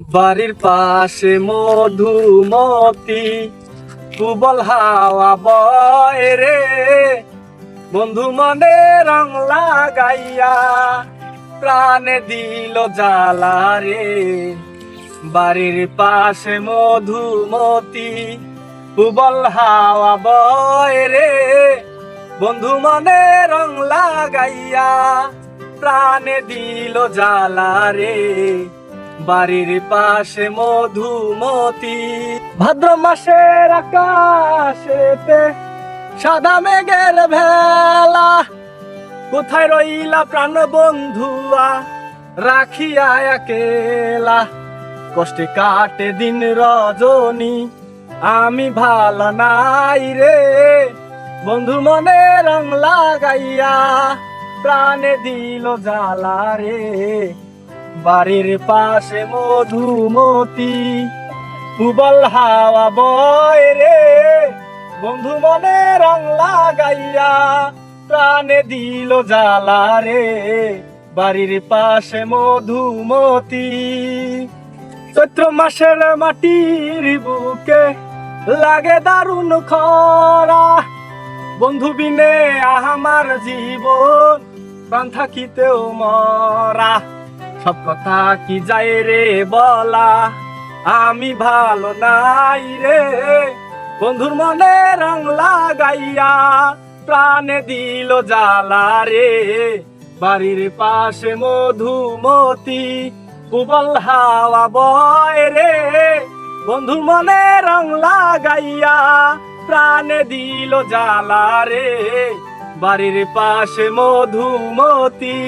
বাড়ির পাশে মধুমতি কুবল হাওয়া বয় রে। বন্ধু মনে রং লাগাইয়া প্রাণে দিল জ্বালা রে। বাড়ির পাশে মধুমতি কুবল হাওয়া বয় রে। বন্ধু মনে রং লাগাইয়া প্রাণে দিল জ্বালা রে। বাড়ির পাশে মধুমতি। ভাদ্র মাসের আকাশেতে সাদা মেঘের ভেলা। কোথায় রইলা প্রাণ বন্ধুয়া, রাখিয়া একেলা। কষ্টে কাটে দিন রজনী, আমি ভালো নাই রে। বন্ধু মনে রং লাগাইয়া, প্রাণে দিল জ্বালা রে। বাড়ির পাশে মধুমতি, উবল হাওয়া বয় রে। বন্ধু মনে রং লাগাইয়া প্রাণে দিল জ্বালা রে। বাড়ির পাশে মধুমতি, চৈত্র মাসের মাটির বুকে লাগে দারুণ খরা। বন্ধু বিনে আমার জীবন, প্রাণ থাকিতেও মরা। সব কথা কি যায় রে বলা? আমি ভালো নাই রে। বন্ধুর মনে রং লাগাইয়া প্রাণে দিল জ্বালা রে। বাড়ির পাশে মধুমতি কুবল হাওয়া বয় রে। বন্ধুর মনে রং লাগাইয়া প্রাণে দিল জ্বালা রে। বাড়ির পাশে মধুমতি।